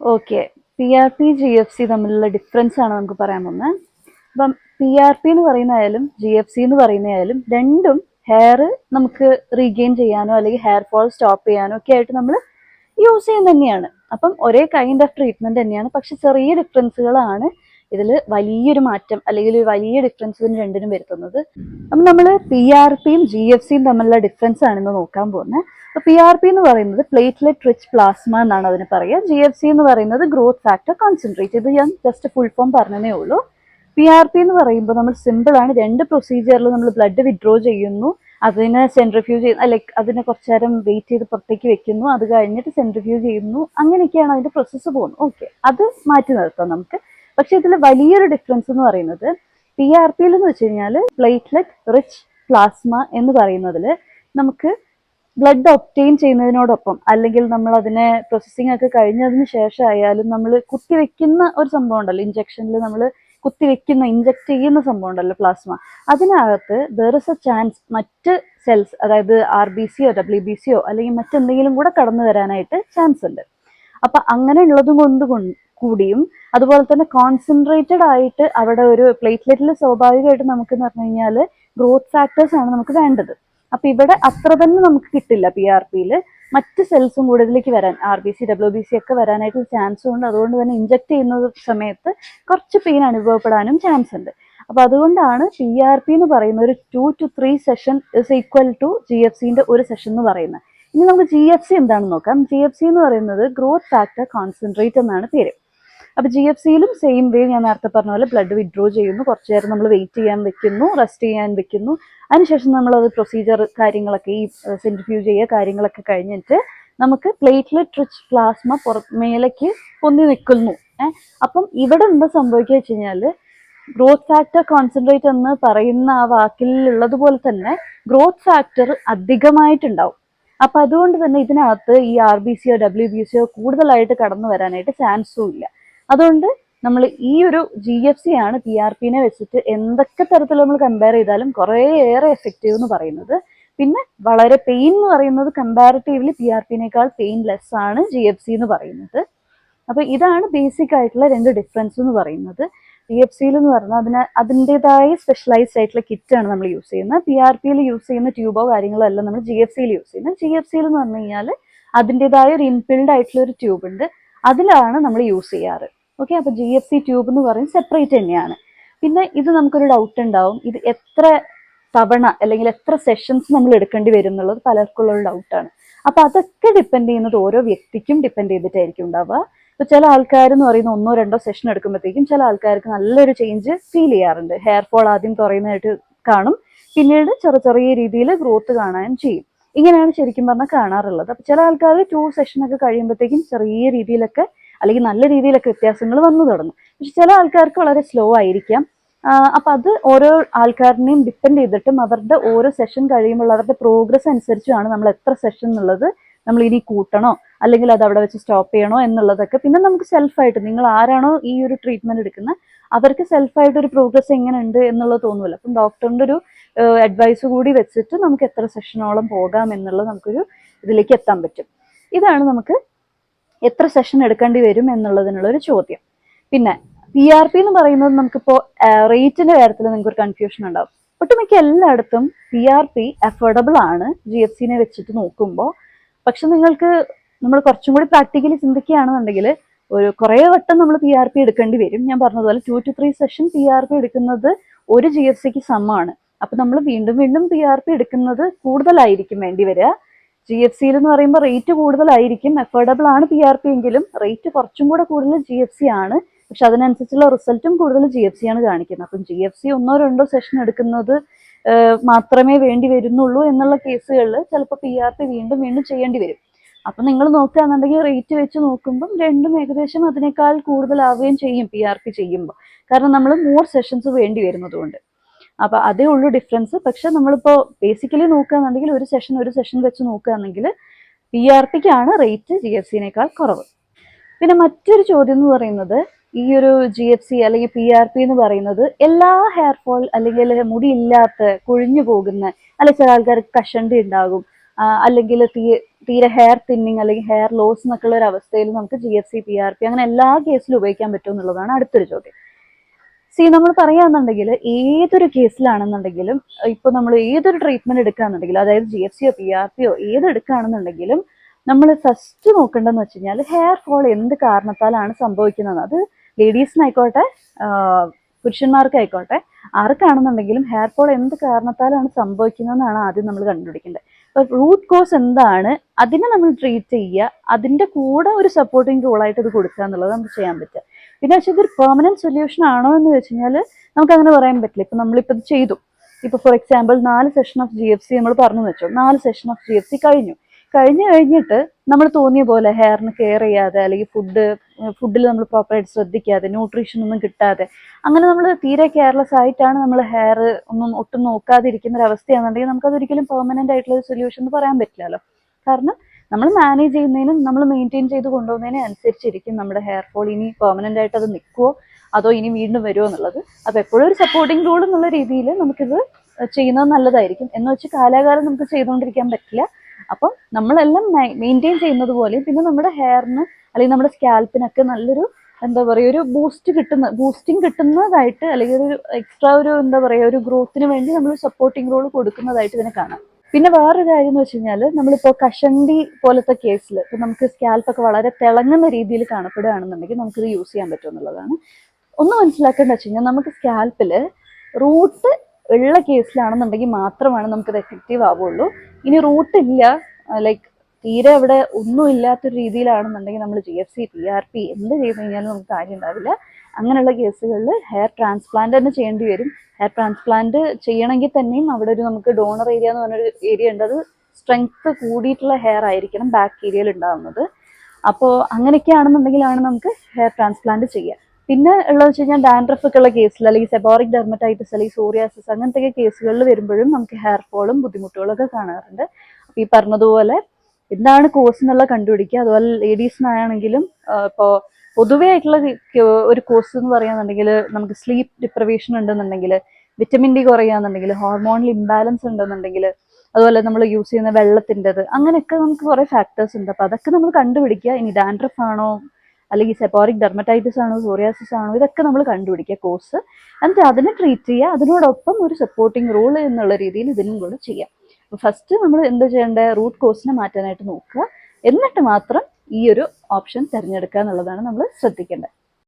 Okay P R P G F C തമ്മിലുള്ള difference ആണ് നമുക്ക് പറയാൻ പോകുന്നത്. അപ്പം പി ആർ പി എന്ന് പറയുന്നതായാലും ജി എഫ് സി എന്ന് പറയുന്നതായാലും രണ്ടും ഹെയർ നമുക്ക് റീഗെയിൻ ചെയ്യാനോ അല്ലെങ്കിൽ ഹെയർ ഫോൾ സ്റ്റോപ്പ് ചെയ്യാനോ ഒക്കെ ആയിട്ട് നമ്മൾ യൂസ് ചെയ്യുന്നത് തന്നെയാണ്. അപ്പം ഒരേ കൈൻഡ് ഓഫ് ട്രീറ്റ്മെന്റ് തന്നെയാണ്. പക്ഷെ ചെറിയ ഡിഫറൻസുകളാണ് ഇതിൽ വലിയൊരു മാറ്റം അല്ലെങ്കിൽ ഒരു വലിയ ഡിഫറൻസ് ഇതിന് രണ്ടിനും വരുത്തുന്നത്. അപ്പം നമ്മൾ പി ആർ പിയും ജി എഫ് സിയും തമ്മിലുള്ള ഡിഫറൻസ് ആണെന്ന് നോക്കാൻ പോകുന്നത്. അപ്പോൾ പി ആർ പി എന്ന് പറയുന്നത് പ്ലേറ്റ്ലെറ്റ് റിച്ച് പ്ലാസ്മ എന്നാണ് അതിന് പറയുക. ജി എഫ് സി എന്ന് പറയുന്നത് ഗ്രോത്ത് ഫാക്ടർ കോൺസെൻട്രേറ്റ് ഇത് ഞാൻ ജസ്റ്റ് ഫുൾ ഫോം പറഞ്ഞതേ ഉള്ളൂ. പി ആർ പി എന്ന് പറയുമ്പോൾ നമ്മൾ സിമ്പിൾ ആണ്. രണ്ട് പ്രൊസീജിയറിൽ നമ്മൾ ബ്ലഡ് വിഡ്രോ ചെയ്യുന്നു. അതിനെ സെൻട്രിഫ്യൂജ് ചെയ്യുന്നു. ലൈക്ക് അതിനെ കുറച്ച് നേരം വെയിറ്റ് ചെയ്ത് പുറത്തേക്ക് വെക്കുന്നു. അത് കഴിഞ്ഞിട്ട് സെൻട്രിഫ്യൂജ് ചെയ്യുന്നു. അങ്ങനെയൊക്കെയാണ് അതിന്റെ പ്രോസസ്സ് പോകുന്നത്. ഓക്കെ അത് മാറ്റി നിർത്താം നമുക്ക്. പക്ഷെ ഇതിൽ വലിയൊരു ഡിഫറൻസ് എന്ന് പറയുന്നത് പി ആർ പിയിൽ എന്ന് വെച്ച് കഴിഞ്ഞാൽ പ്ലേറ്റ്ലെറ്റ് റിച്ച് പ്ലാസ്മ എന്ന് പറയുന്നതിൽ നമുക്ക് ബ്ലഡ് ഒപ്റ്റെയിൻ ചെയ്യുന്നതിനോടൊപ്പം അല്ലെങ്കിൽ നമ്മൾ അതിനെ പ്രോസസ്സിംഗ് ഒക്കെ കഴിഞ്ഞതിന് ശേഷം ആയാലും നമ്മൾ കുത്തിവെക്കുന്ന ഒരു സംഭവം ഉണ്ടല്ലോ. ഇഞ്ചക്ഷനിൽ നമ്മൾ കുത്തിവെക്കുന്ന ഇഞ്ചക്ട് ചെയ്യുന്ന സംഭവം ഉണ്ടല്ലോ പ്ലാസ്മ അതിനകത്ത് ദർ ഇസ് എ ചാൻസ് മറ്റ് സെൽസ് അതായത് ആർ ബി സിയോ ഡബ്ല്യു ബി സിയോ അല്ലെങ്കിൽ മറ്റെന്തെങ്കിലും കൂടെ കടന്നു വരാനായിട്ട് ചാൻസ് ഉണ്ട്. അപ്പൊ അങ്ങനെ ഉള്ളതും കൊണ്ട് കൂടിയും അതുപോലെ തന്നെ കോൺസെൻട്രേറ്റഡ് ആയിട്ട് അവിടെ ഒരു പ്ലേറ്റ്ലെറ്റിൽ സ്വാഭാവികമായിട്ട് നമുക്ക് എന്ന് പറഞ്ഞു കഴിഞ്ഞാൽ ഗ്രോത്ത് ഫാക്ടേഴ്സ് ആണ് നമുക്ക് വേണ്ടത്. അപ്പൊ ഇവിടെ അത്ര തന്നെ നമുക്ക് കിട്ടില്ല പി ആർ പിയിൽ മറ്റ് സെൽസും കൂടെ ഇതിലേക്ക് വരാൻ R B C W B C ഒക്കെ വരാനായിട്ട് ചാൻസ് ഉണ്ട്. അതുകൊണ്ട് തന്നെ ഇഞ്ചക്ട് ചെയ്യുന്ന സമയത്ത് കുറച്ച് പെയിൻ അനുഭവപ്പെടാനും ചാൻസ് ഉണ്ട്. അപ്പൊ അതുകൊണ്ടാണ് പി ആർ പി എന്ന് പറയുന്ന ഒരു two two three session is equal to G F സിന്റെ ഒരു സെഷൻ എന്ന് പറയുന്നത്. ഇനി നമുക്ക് ജി എഫ് സി എന്താണെന്ന് നോക്കാം. ജി എഫ് സി എന്ന് പറയുന്നത് ഗ്രോത്ത് ഫാക്ടർ കോൺസെൻട്രേറ്റ് എന്നാണ് പേര്. അപ്പൊ ജി എഫ് സിയിലും സെയിം വേ ഞാൻ നേരത്തെ പറഞ്ഞ പോലെ ബ്ലഡ് വിഡ്രോ ചെയ്യുന്നു. കുറച്ചു നേരം നമ്മൾ വെയിറ്റ് ചെയ്യാൻ വെക്കുന്നു റെസ്റ്റ് ചെയ്യാൻ വെക്കുന്നു. അതിനുശേഷം നമ്മൾ അത് പ്രൊസീജിയർ കാര്യങ്ങളൊക്കെ ഈ സെൻട്രിഫ്യൂജ് ചെയ്യുക കാര്യങ്ങളൊക്കെ കഴിഞ്ഞിട്ട് നമുക്ക് പ്ലേറ്റ്ലെറ്റ് റിച്ച് പ്ലാസ്മ പുറ മേലേക്ക് പൊന്തി നിൽക്കുന്നു. ഏഹ് അപ്പം ഇവിടെ എന്താ സംഭവിക്കുക വെച്ച് കഴിഞ്ഞാൽ ഗ്രോത്ത് ഫാക്ടർ കോൺസെൻട്രേറ്റ് എന്ന് പറയുന്ന ആ വാക്കിൽ ഉള്ളതുപോലെ തന്നെ ഗ്രോത്ത് ഫാക്ടർ അധികമായിട്ടുണ്ടാവും. അപ്പൊ അതുകൊണ്ട് തന്നെ ഇതിനകത്ത് ഈ ആർ ബി സിയോ ഡബ്ല്യു ബി സിയോ കൂടുതലായിട്ട് കടന്നു വരാനായിട്ട് ചാൻസും ഇല്ല. അതുകൊണ്ട് നമ്മൾ ഈ ഒരു ജി എഫ് സി ആണ് പി ആർ പിനെ വെച്ചിട്ട് എന്തൊക്കെ തരത്തിൽ നമ്മൾ കമ്പയർ ചെയ്താലും കുറേയേറെ എഫക്റ്റീവ് എന്ന് പറയുന്നത്. പിന്നെ വളരെ പെയിൻ എന്ന് പറയുന്നത് കമ്പാരിറ്റീവ്ലി പി ആർ പിനേക്കാൾ പെയിൻ ലെസ് ആണ് ജി എഫ് സി എന്ന് പറയുന്നത്. അപ്പൊ ഇതാണ് ബേസിക് ആയിട്ടുള്ള രണ്ട് ഡിഫറൻസ് എന്ന് പറയുന്നത്. പി എഫ് സിയിൽ എന്ന് പറഞ്ഞാൽ അതിന് അതിന്റെതായ സ്പെഷ്യലൈസ്ഡ് ആയിട്ടുള്ള കിറ്റാണ് നമ്മൾ യൂസ് ചെയ്യുന്നത്. പി ആർ പിയിൽ യൂസ് ചെയ്യുന്ന ട്യൂബോ കാര്യങ്ങളോ അല്ല നമ്മൾ ജി എഫ് സിയിൽ യൂസ് ചെയ്യുന്നത്. ജി എഫ് സിയിൽ എന്ന് പറഞ്ഞു കഴിഞ്ഞാൽ അതിന്റെതായ ഒരു ഇൻബിൽഡ് ആയിട്ടുള്ള ഒരു ട്യൂബ് ഉണ്ട്. അതിലാണ് നമ്മൾ യൂസ് ചെയ്യാറ്. ഓക്കെ അപ്പൊ ജി എഫ് സി ട്യൂബ് എന്ന് പറയും സെപ്പറേറ്റ് തന്നെയാണ്. പിന്നെ ഇത് നമുക്കൊരു ഡൗട്ട് ഉണ്ടാവും. ഇത് എത്ര തവണ അല്ലെങ്കിൽ എത്ര സെഷൻസ് നമ്മൾ എടുക്കേണ്ടി വരും എന്നുള്ളത് പലർക്കുള്ള ഒരു ഡൗട്ടാണ് അപ്പൊ അതൊക്കെ ഡിപ്പെൻഡ് ചെയ്യുന്നത് ഓരോ വ്യക്തിക്കും ഡിപ്പെൻഡ് ചെയ്തിട്ടായിരിക്കും ഉണ്ടാവുക. ഇപ്പൊ ചില ആൾക്കാർ എന്ന് പറയുന്ന ഒന്നോ രണ്ടോ സെഷൻ എടുക്കുമ്പോഴത്തേക്കും ചില ആൾക്കാർക്ക് നല്ലൊരു ചേഞ്ച് ഫീൽ ചെയ്യാറുണ്ട്. ഹെയർ ഫോൾ ആദ്യം കുറയുന്നതായിട്ട് കാണും. പിന്നീട് ചെറിയ ചെറിയ രീതിയിൽ ഗ്രോത്ത് കാണാനും ചെയ്യും. ഇങ്ങനെയാണ് ശരിക്കും പറഞ്ഞാൽ കാണാറുള്ളത്. അപ്പൊ ചില ആൾക്കാർ ടു സെഷനൊക്കെ കഴിയുമ്പോഴത്തേക്കും ചെറിയ രീതിയിലൊക്കെ അല്ലെങ്കിൽ നല്ല രീതിയിലൊക്കെ വ്യത്യാസങ്ങൾ വന്നു തുടങ്ങും. പക്ഷെ ചില ആൾക്കാർക്ക് വളരെ സ്ലോ ആയിരിക്കാം. അപ്പൊ അത് ഓരോ ആൾക്കാരിനെയും ഡിപ്പെൻഡ് ചെയ്തിട്ടും അവരുടെ ഓരോ സെഷൻ കഴിയുമ്പോൾ അവരുടെ പ്രോഗ്രസ് അനുസരിച്ചാണ് നമ്മൾ എത്ര സെഷൻ എന്നുള്ളത് നമ്മൾ ഇനി കൂട്ടണോ? അല്ലെങ്കിൽ അത് അവിടെ വെച്ച് സ്റ്റോപ്പ് ചെയ്യണോ എന്നുള്ളതൊക്കെ പിന്നെ നമുക്ക് സെൽഫായിട്ട് നിങ്ങൾ ആരാണോ ഈ ഒരു ട്രീറ്റ്മെന്റ് എടുക്കുന്നത് അവർക്ക് സെൽഫായിട്ട് ഒരു പ്രോഗ്രസ് എങ്ങനെ ഉണ്ട് എന്നുള്ളത് തോന്നുമല്ലോ അപ്പം ഡോക്ടറിന്റെ ഒരു അഡ്വൈസ് കൂടി വെച്ചിട്ട് നമുക്ക് എത്ര സെഷനോളം പോകാം എന്നുള്ളത് നമുക്കൊരു ഇതിലേക്ക് എത്താൻ പറ്റും. ഇതാണ് നമുക്ക് എത്ര സെഷൻ എടുക്കേണ്ടി വരും എന്നുള്ളതിനുള്ള ഒരു ചോദ്യം. പിന്നെ പി ആർ പി എന്ന് പറയുന്നത് നമുക്കിപ്പോൾ റേറ്റിന്റെ കാര്യത്തിൽ നിങ്ങൾക്ക് ഒരു കൺഫ്യൂഷൻ ഉണ്ടാവും. ഒട്ടുമിക്ക എല്ലായിടത്തും പി ആർ പി അഫോർഡബിൾ ആണ് ജി എഫ് സിനെ വെച്ചിട്ട് നോക്കുമ്പോൾ പക്ഷെ നിങ്ങൾക്ക് നമ്മൾ കുറച്ചും കൂടി പ്രാക്ടിക്കലി ചിന്തിക്കുകയാണെന്നുണ്ടെങ്കിൽ ഒരു കുറേ വട്ടം നമ്മൾ പി ആർ പി എടുക്കേണ്ടി വരും. ഞാൻ പറഞ്ഞതുപോലെ two two three session P R P എടുക്കുന്നത് ഒരു ജി എഫ് സിക്ക് സമമാണ്. അപ്പൊ നമ്മൾ വീണ്ടും വീണ്ടും പി ആർ പി എടുക്കുന്നത് കൂടുതലായിരിക്കും വേണ്ടി വരിക. ജി എഫ് സിയിൽ എന്ന് പറയുമ്പോൾ റേറ്റ് കൂടുതലായിരിക്കും. അഫോർഡബിൾ ആണ് പി ആർ പി എങ്കിലും റേറ്റ് കുറച്ചും കൂടെ കൂടുതൽ ജി എഫ് സി ആണ്. പക്ഷെ അതിനനുസരിച്ചുള്ള റിസൾട്ടും കൂടുതൽ ജി എഫ് സി ആണ് കാണിക്കുന്നത്. അപ്പം ജി എഫ് സി ഒന്നോ രണ്ടോ സെഷൻ എടുക്കുന്നത് മാത്രമേ വേണ്ടി വരുന്നുള്ളൂ എന്നുള്ള കേസുകളിൽ ചിലപ്പോൾ പി ആർ പി വീണ്ടും വീണ്ടും ചെയ്യേണ്ടി വരും. അപ്പൊ നിങ്ങൾ നോക്കുകയാണെന്നുണ്ടെങ്കിൽ റേറ്റ് വെച്ച് നോക്കുമ്പം രണ്ടും ഏകദേശം അതിനേക്കാൾ കൂടുതലാവുകയും ചെയ്യും പി ആർ പി ചെയ്യുമ്പോൾ കാരണം നമ്മൾ മോർ സെഷൻസ് വേണ്ടി വരുന്നതുകൊണ്ട്. അപ്പൊ അതേ ഉള്ളൂ ഡിഫറൻസ് പക്ഷെ നമ്മളിപ്പോ ബേസിക്കലി നോക്കുകയാണെന്നുണ്ടെങ്കിൽ ഒരു സെഷൻ ഒരു സെഷൻ വെച്ച് നോക്കുകയാണെങ്കിൽ പി ആർ പിക്കാണ് റേറ്റ് ജി എഫ് സിനേക്കാൾ കുറവ്. പിന്നെ മറ്റൊരു ചോദ്യം എന്ന് പറയുന്നത് ഈ ഒരു ജി എഫ് സി അല്ലെങ്കിൽ പി ആർ പി എന്ന് പറയുന്നത് എല്ലാ ഹെയർ ഫോൾ അല്ലെങ്കിൽ മുടിയില്ലാത്ത കൊഴിഞ്ഞു പോകുന്ന അല്ലെങ്കിൽ ചില ആൾക്കാർക്ക് കഷണ്ടി ഉണ്ടാകും. അല്ലെങ്കിൽ തീരെ ഹെയർ തിന്നിങ് അല്ലെങ്കിൽ ഹെയർ ലോസ് എന്നൊക്കെ ഉള്ള ഒരു അവസ്ഥയിൽ നമുക്ക് G F C P R P അങ്ങനെ എല്ലാ കേസിലും ഉപയോഗിക്കാൻ പറ്റും എന്നുള്ളതാണ് അടുത്തൊരു ചോദ്യം. സി നമ്മൾ പറയാന്നുണ്ടെങ്കിൽ ഏതൊരു കേസിലാണെന്നുണ്ടെങ്കിലും ഇപ്പൊ നമ്മൾ ഏതൊരു ട്രീറ്റ്മെന്റ് എടുക്കുകയാണെന്നുണ്ടെങ്കിലും അതായത് ജി എഫ് സിയോ പി ആർ പിയോ ഏത് എടുക്കുകയാണെന്നുണ്ടെങ്കിലും നമ്മൾ ഫസ്റ്റ് നോക്കേണ്ടതെന്ന് വെച്ച് കഴിഞ്ഞാൽ ഹെയർ ഫോൾ എന്ത് കാരണത്താലാണ് സംഭവിക്കുന്നത്? അത് ലേഡീസിനായിക്കോട്ടെ പുരുഷന്മാർക്കായിക്കോട്ടെ ആർക്കാണെന്നുണ്ടെങ്കിലും ഹെയർ ഫോൾ എന്ത് കാരണത്താലാണ് സംഭവിക്കുന്നതെന്നാണ് ആദ്യം നമ്മൾ കണ്ടുപിടിക്കേണ്ടത്. ഇപ്പൊ റൂട്ട് കോസ് എന്താണ്? അതിനെ നമ്മൾ ട്രീറ്റ് ചെയ്യുക അതിന്റെ കൂടെ ഒരു സപ്പോർട്ടിങ് റോളായിട്ട് ഇത് കൊടുക്കുക എന്നുള്ളത് നമുക്ക് ചെയ്യാൻ പറ്റുക. പിന്നെ പക്ഷെ ഇതൊരു പെർമനന്റ് സൊല്യൂഷൻ ആണോ എന്ന് വെച്ച് കഴിഞ്ഞാൽ നമുക്ക് അങ്ങനെ പറയാൻ പറ്റില്ല. ഇപ്പൊ നമ്മളിപ്പോൾ ഇത് ചെയ്തു. ഇപ്പൊ ഫോർ എക്സാമ്പിൾ നാല് session of G F C നമ്മൾ പറഞ്ഞു വെച്ചു. നാല് session of G F C കഴിഞ്ഞു. കഴിഞ്ഞു കഴിഞ്ഞിട്ട് നമ്മൾ തോന്നിയ പോലെ ഹെയറിന് കെയർ ചെയ്യാതെ അല്ലെങ്കിൽ ഫുഡ് ഫുഡിൽ നമ്മൾ പ്രോപ്പറായിട്ട് ശ്രദ്ധിക്കാതെ ന്യൂട്രീഷൻ ഒന്നും കിട്ടാതെ അങ്ങനെ നമ്മൾ തീരെ കെയർലെസ് ആയിട്ടാണ് നമ്മൾ ഹെയർ ഒന്നും ഒട്ടും നോക്കാതിരിക്കുന്ന ഒരു അവസ്ഥയാണെന്നുണ്ടെങ്കിൽ നമുക്ക് ഒരിക്കലും പെർമനന്റ് ആയിട്ടുള്ള ഒരു സൊല്യൂഷൻ എന്ന് പറയാൻ പറ്റില്ലല്ലോ. കാരണം നമ്മൾ മാനേജ് ചെയ്യുന്നതിനും നമ്മൾ മെയിന്റെയിൻ ചെയ്ത് കൊണ്ടുപോകുന്നതിനും അനുസരിച്ചിരിക്കും നമ്മുടെ ഹെയർ ഫോൾ ഇനി പെർമനന്റ് ആയിട്ട് അത് നിൽക്കുമോ അതോ ഇനി വീണ്ടും വരുമോ എന്നുള്ളത്? അപ്പോൾ എപ്പോഴും ഒരു സപ്പോർട്ടിംഗ് റോൾ എന്നുള്ള രീതിയിൽ നമുക്കിത് ചെയ്യുന്നത് നല്ലതായിരിക്കും. എന്ന് വെച്ച് കാലാകാലം നമുക്ക് ചെയ്തുകൊണ്ടിരിക്കാൻ പറ്റില്ല. അപ്പം നമ്മളെല്ലാം മെയിന്റെയിൻ ചെയ്യുന്നത് പോലെ പിന്നെ നമ്മുടെ ഹെയറിന് അല്ലെങ്കിൽ നമ്മുടെ സ്കാൽപ്പിനൊക്കെ നല്ലൊരു എന്താ പറയുക ഒരു ബൂസ്റ്റ് കിട്ടുന്ന ബൂസ്റ്റിംഗ് കിട്ടുന്നതായിട്ട് അല്ലെങ്കിൽ ഒരു എക്സ്ട്രാ ഒരു എന്താ പറയുക ഒരു ഗ്രോത്തിന് വേണ്ടി നമ്മൾ സപ്പോർട്ടിംഗ് റോൾ കൊടുക്കുന്നതായിട്ട് ഇതിനെ കാണാം. പിന്നെ വേറൊരു കാര്യം എന്ന് വെച്ച് കഴിഞ്ഞാൽ നമ്മളിപ്പോൾ കഷണ്ടി പോലത്തെ കേസിൽ ഇപ്പം നമുക്ക് സ്കാൽപ്പൊക്കെ വളരെ തിളങ്ങുന്ന രീതിയിൽ കാണപ്പെടുകയാണെന്നുണ്ടെങ്കിൽ നമുക്കിത് യൂസ് ചെയ്യാൻ പറ്റും എന്നുള്ളതാണ്. ഒന്ന് മനസ്സിലാക്കേണ്ട വെച്ച് കഴിഞ്ഞാൽ നമുക്ക് സ്കാൽപ്പിൽ റൂട്ട് ഉള്ള കേസിലാണെന്നുണ്ടെങ്കിൽ മാത്രമാണ് നമുക്കിത് എഫക്റ്റീവ് ആവുള്ളൂ ഇനി റൂട്ട് ഇല്ല ലൈക്ക് തീരെ അവിടെ ഒന്നും ഇല്ലാത്തൊരു രീതിയിലാണെന്നുണ്ടെങ്കിൽ നമ്മൾ G F C P R P എന്ത് ചെയ്ത് കഴിഞ്ഞാലും നമുക്ക് കാര്യം ഉണ്ടാവില്ല അങ്ങനെയുള്ള കേസുകളിൽ ഹെയർ ട്രാൻസ്പ്ലാന്റ് തന്നെ ചെയ്യേണ്ടി വരും. ഹെയർ ട്രാൻസ്പ്ലാന്റ് ചെയ്യണമെങ്കിൽ തന്നെയും അവിടെ ഒരു നമുക്ക് ഡോണർ ഏരിയ എന്ന് പറഞ്ഞൊരു ഏരിയ ഉണ്ട്. അത് സ്ട്രെങ്ത് കൂടിയിട്ടുള്ള ഹെയർ ആയിരിക്കണം ബാക്ക് ഏരിയയിൽ ഉണ്ടാകുന്നത് അപ്പോൾ അങ്ങനെയൊക്കെയാണെന്നുണ്ടെങ്കിലാണ് നമുക്ക് ഹെയർ ട്രാൻസ്പ്ലാന്റ് ചെയ്യുക പിന്നെ ഉള്ളത് വെച്ച് കഴിഞ്ഞാൽ ഡാൻഡ്രഫ് ഒക്കെ ഉള്ള കേസിൽ അല്ലെങ്കിൽ സെബോറിക് ഡെർമറ്റൈറ്റിസ് അല്ലെങ്കിൽ സോറിയാസിസ് അങ്ങനത്തെ കേസുകളിൽ വരുമ്പോഴും നമുക്ക് ഹെയർ ഫോളും ബുദ്ധിമുട്ടുകളൊക്കെ കാണാറുണ്ട്. അപ്പോൾ ഈ പറഞ്ഞതുപോലെ എന്താണ് കോഴ്സ് എന്നുള്ള കണ്ടുപിടിക്കുക. അതുപോലെ ലേഡീസിനാണെങ്കിലും ഇപ്പോൾ പൊതുവേ ആയിട്ടുള്ള ഒരു കോഴ്സ് എന്ന് പറയുകയാണെന്നുണ്ടെങ്കിൽ നമുക്ക് സ്ലീപ്പ് ഡിപ്രവേഷൻ ഉണ്ടെന്നുണ്ടെങ്കിൽ വിറ്റമിൻ ഡി കുറയുകയാണെന്നുണ്ടെങ്കിൽ ഹോർമോണൽ ഇംബാലൻസ് ഉണ്ടെന്നുണ്ടെങ്കിൽ അതുപോലെ നമ്മൾ യൂസ് ചെയ്യുന്ന വെള്ളത്തിന്റെത് അങ്ങനെയൊക്കെ നമുക്ക് കുറേ ഫാക്ടേഴ്സ് ഉണ്ട്. അപ്പോൾ അതൊക്കെ നമ്മൾ കണ്ടുപിടിക്കുക. ഇനി ഡാൻഡ്രഫ് ആണോ? അല്ലെങ്കിൽ സെപ്പോറിക് ഡെർമറ്റൈറ്റിസ് ആണോ? സോറിയാസിസ് ആണോ? ഇതൊക്കെ നമ്മൾ കണ്ടുപിടിക്കുക കോഴ്സ് എന്നിട്ട് അതിനെ ട്രീറ്റ് ചെയ്യുക. അതിനോടൊപ്പം ഒരു സപ്പോർട്ടിങ് റോൾ എന്നുള്ള രീതിയിൽ ഇതിനും കൂടെ ചെയ്യാം. അപ്പോൾ ഫസ്റ്റ് നമ്മൾ എന്താ ചെയ്യേണ്ടത് റൂട്ട് കോഴ്സിനെ മാറ്റാനായിട്ട് നോക്കുക. എന്നിട്ട് മാത്രം ഈ ഒരു ഓപ്ഷൻ തിരഞ്ഞെടുക്കുക എന്നുള്ളതാണ് നമ്മൾ ശ്രദ്ധിക്കേണ്ടത്.